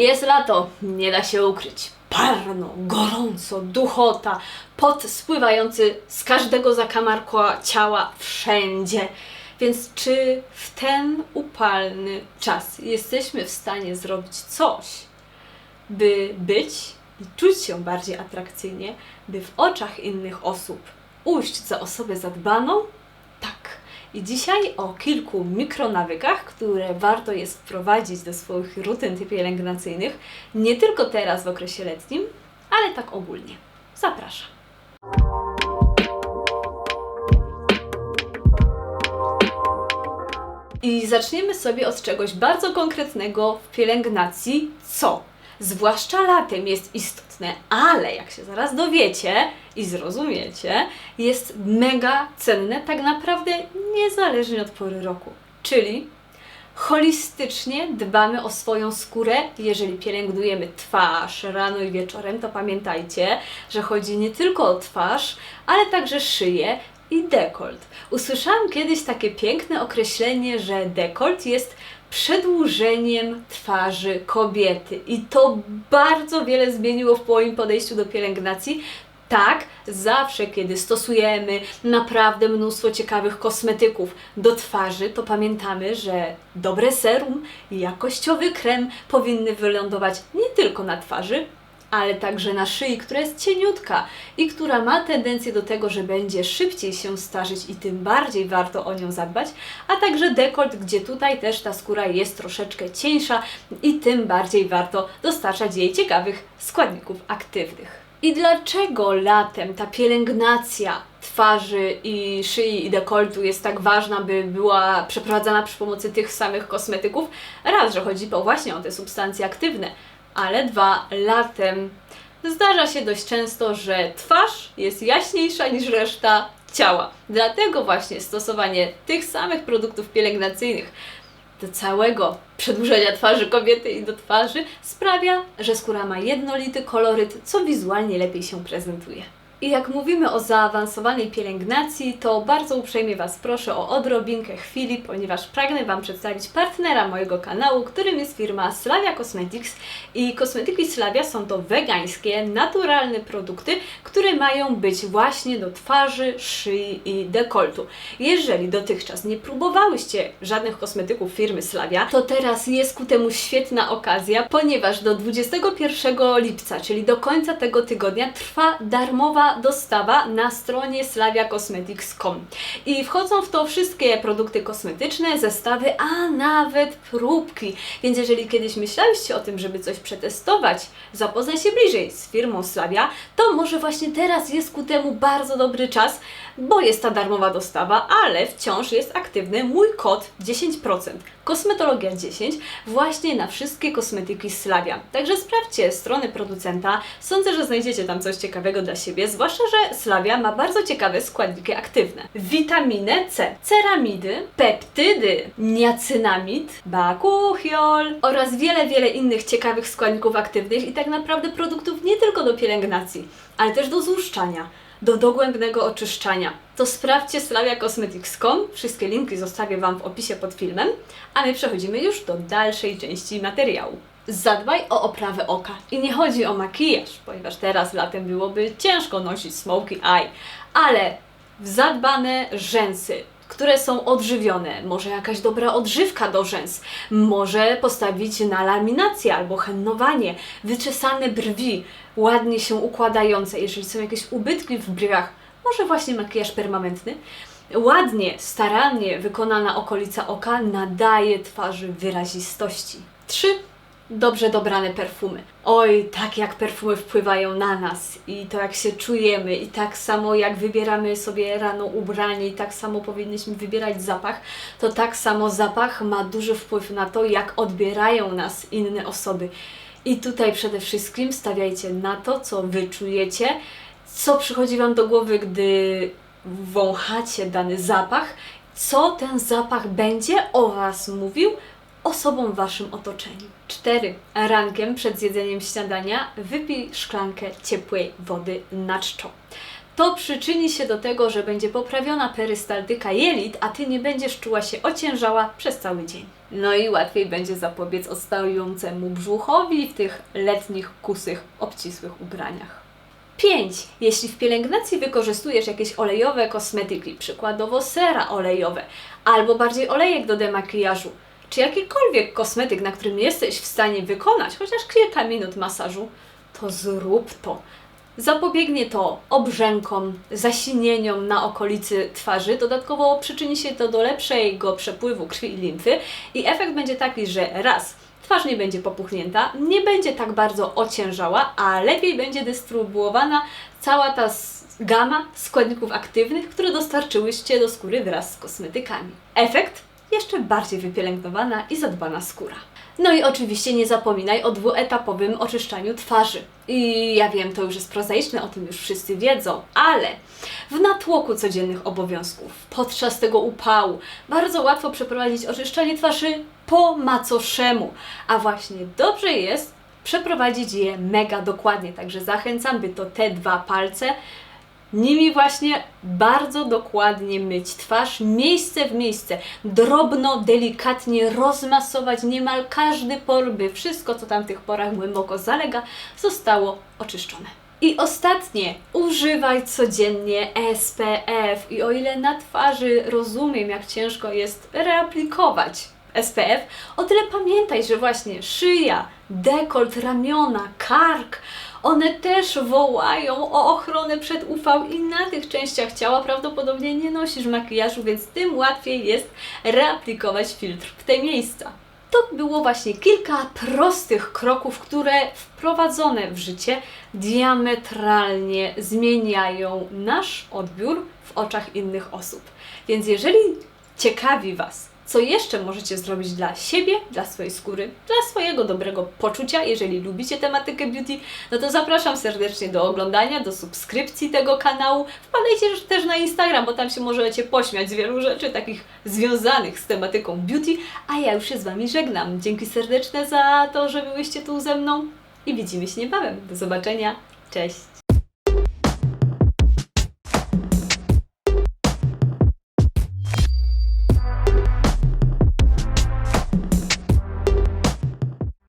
Jest lato, nie da się ukryć. Parno, gorąco, duchota, pot spływający z każdego zakamarka ciała wszędzie. Więc czy w ten upalny czas jesteśmy w stanie zrobić coś, by być i czuć się bardziej atrakcyjnie, by w oczach innych osób ujść za osobę zadbaną? I dzisiaj o kilku mikronawykach, które warto jest wprowadzić do swoich rutyn pielęgnacyjnych, nie tylko teraz w okresie letnim, ale tak ogólnie. Zapraszam. I zaczniemy sobie od czegoś bardzo konkretnego w pielęgnacji, co zwłaszcza latem jest istotne, ale jak się zaraz dowiecie i zrozumiecie, jest mega cenne tak naprawdę niezależnie od pory roku. Czyli holistycznie dbamy o swoją skórę. Jeżeli pielęgnujemy twarz rano i wieczorem, to pamiętajcie, że chodzi nie tylko o twarz, ale także szyję i dekolt. Usłyszałam kiedyś takie piękne określenie, że dekolt jest przedłużeniem twarzy kobiety. I to bardzo wiele zmieniło w moim podejściu do pielęgnacji. Tak, zawsze kiedy stosujemy naprawdę mnóstwo ciekawych kosmetyków do twarzy, to pamiętamy, że dobre serum i jakościowy krem powinny wylądować nie tylko na twarzy, ale także na szyi, która jest cieniutka i która ma tendencję do tego, że będzie szybciej się starzyć i tym bardziej warto o nią zadbać, a także dekolt, gdzie tutaj też ta skóra jest troszeczkę cieńsza i tym bardziej warto dostarczać jej ciekawych składników aktywnych. I dlaczego latem ta pielęgnacja twarzy i szyi i dekoltu jest tak ważna, by była przeprowadzana przy pomocy tych samych kosmetyków? Raz, że chodzi po właśnie o te substancje aktywne, ale dwa, latem zdarza się dość często, że twarz jest jaśniejsza niż reszta ciała. Dlatego właśnie stosowanie tych samych produktów pielęgnacyjnych do całego przedłużenia twarzy kobiety i do twarzy sprawia, że skóra ma jednolity koloryt, co wizualnie lepiej się prezentuje. I jak mówimy o zaawansowanej pielęgnacji, to bardzo uprzejmie Was proszę o odrobinkę chwili, ponieważ pragnę Wam przedstawić partnera mojego kanału, którym jest firma Slavia Cosmetics. I kosmetyki Slavia są to wegańskie, naturalne produkty, które mają być właśnie do twarzy, szyi i dekoltu. Jeżeli dotychczas nie próbowałyście żadnych kosmetyków firmy Slavia, to teraz jest ku temu świetna okazja, ponieważ do 21 lipca, czyli do końca tego tygodnia, trwa darmowa dostawa na stronie slaviacosmetics.com. I wchodzą w to wszystkie produkty kosmetyczne, zestawy, a nawet próbki. Więc jeżeli kiedyś myśleliście o tym, żeby coś przetestować, zapoznać się bliżej z firmą Slavia, to może właśnie teraz jest ku temu bardzo dobry czas, bo jest ta darmowa dostawa, ale wciąż jest aktywny mój kod 10%. Kosmetologia 10 właśnie na wszystkie kosmetyki Slavia. Także sprawdźcie strony producenta. Sądzę, że znajdziecie tam coś ciekawego dla siebie, zwłaszcza, że Slavia ma bardzo ciekawe składniki aktywne. Witaminę C, ceramidy, peptydy, niacynamid, bakuchiol oraz wiele, wiele innych ciekawych składników aktywnych i tak naprawdę produktów nie tylko do pielęgnacji, ale też do złuszczania do dogłębnego oczyszczania. To sprawdźcie slaviacosmetics.com. Wszystkie linki zostawię Wam w opisie pod filmem, a my przechodzimy już do dalszej części materiału. Zadbaj o oprawę oka. I nie chodzi o makijaż, ponieważ teraz latem byłoby ciężko nosić smoky eye, ale zadbane rzęsy, które są odżywione, może jakaś dobra odżywka do rzęs, może postawić na laminację albo hennowanie, wyczesane brwi, ładnie się układające, jeżeli są jakieś ubytki w brwiach, może właśnie makijaż permanentny. Ładnie, starannie wykonana okolica oka nadaje twarzy wyrazistości. 3 dobrze dobrane perfumy. Oj, tak jak perfumy wpływają na nas i to jak się czujemy i tak samo jak wybieramy sobie rano ubranie i tak samo powinniśmy wybierać zapach, to tak samo zapach ma duży wpływ na to, jak odbierają nas inne osoby. I tutaj przede wszystkim stawiajcie na to, co wy czujecie, co przychodzi wam do głowy, gdy wąchacie dany zapach, co ten zapach będzie o was mówił, osobom w Waszym otoczeniu. 4. Rankiem przed zjedzeniem śniadania wypij szklankę ciepłej wody na czczo. To przyczyni się do tego, że będzie poprawiona perystaltyka jelit, a Ty nie będziesz czuła się ociężała przez cały dzień. No i łatwiej będzie zapobiec odstającemu brzuchowi w tych letnich, kusych, obcisłych ubraniach. 5. Jeśli w pielęgnacji wykorzystujesz jakieś olejowe kosmetyki, przykładowo sera olejowe, albo bardziej olejek do demakijażu, czy jakikolwiek kosmetyk, na którym jesteś w stanie wykonać chociaż kilka minut masażu, to zrób to. Zapobiegnie to obrzękom, zasinieniom na okolicy twarzy. Dodatkowo przyczyni się to do lepszego przepływu krwi i limfy i efekt będzie taki, że raz twarz nie będzie popuchnięta, nie będzie tak bardzo ociężała, a lepiej będzie dystrybuowana cała ta gama składników aktywnych, które dostarczyłyście do skóry wraz z kosmetykami. Efekt? Jeszcze bardziej wypielęgnowana i zadbana skóra. No i oczywiście nie zapominaj o dwuetapowym oczyszczaniu twarzy. I ja wiem, to już jest prozaiczne, o tym już wszyscy wiedzą, ale w natłoku codziennych obowiązków, podczas tego upału, bardzo łatwo przeprowadzić oczyszczanie twarzy po macoszemu. A właśnie dobrze jest przeprowadzić je mega dokładnie, także zachęcam, by to te dwa palce Nimi właśnie bardzo dokładnie myć twarz, miejsce w miejsce, drobno, delikatnie rozmasować niemal każdy por, by wszystko, co tam w tych porach głęboko zalega, zostało oczyszczone. I ostatnie, używaj codziennie SPF. I o ile na twarzy rozumiem, jak ciężko jest reaplikować SPF, o tyle pamiętaj, że właśnie szyja, dekolt, ramiona, kark, one też wołają o ochronę przed UV i na tych częściach ciała prawdopodobnie nie nosisz makijażu, więc tym łatwiej jest reaplikować filtr w te miejsca. To było właśnie kilka prostych kroków, które wprowadzone w życie diametralnie zmieniają nasz odbiór w oczach innych osób. Więc jeżeli ciekawi Was, co jeszcze możecie zrobić dla siebie, dla swojej skóry, dla swojego dobrego poczucia, jeżeli lubicie tematykę beauty, no to zapraszam serdecznie do oglądania, do subskrypcji tego kanału. Wpadajcie też na Instagram, bo tam się możecie pośmiać z wielu rzeczy takich związanych z tematyką beauty, a ja już się z Wami żegnam. Dzięki serdeczne za to, że byłyście tu ze mną i widzimy się niebawem. Do zobaczenia. Cześć!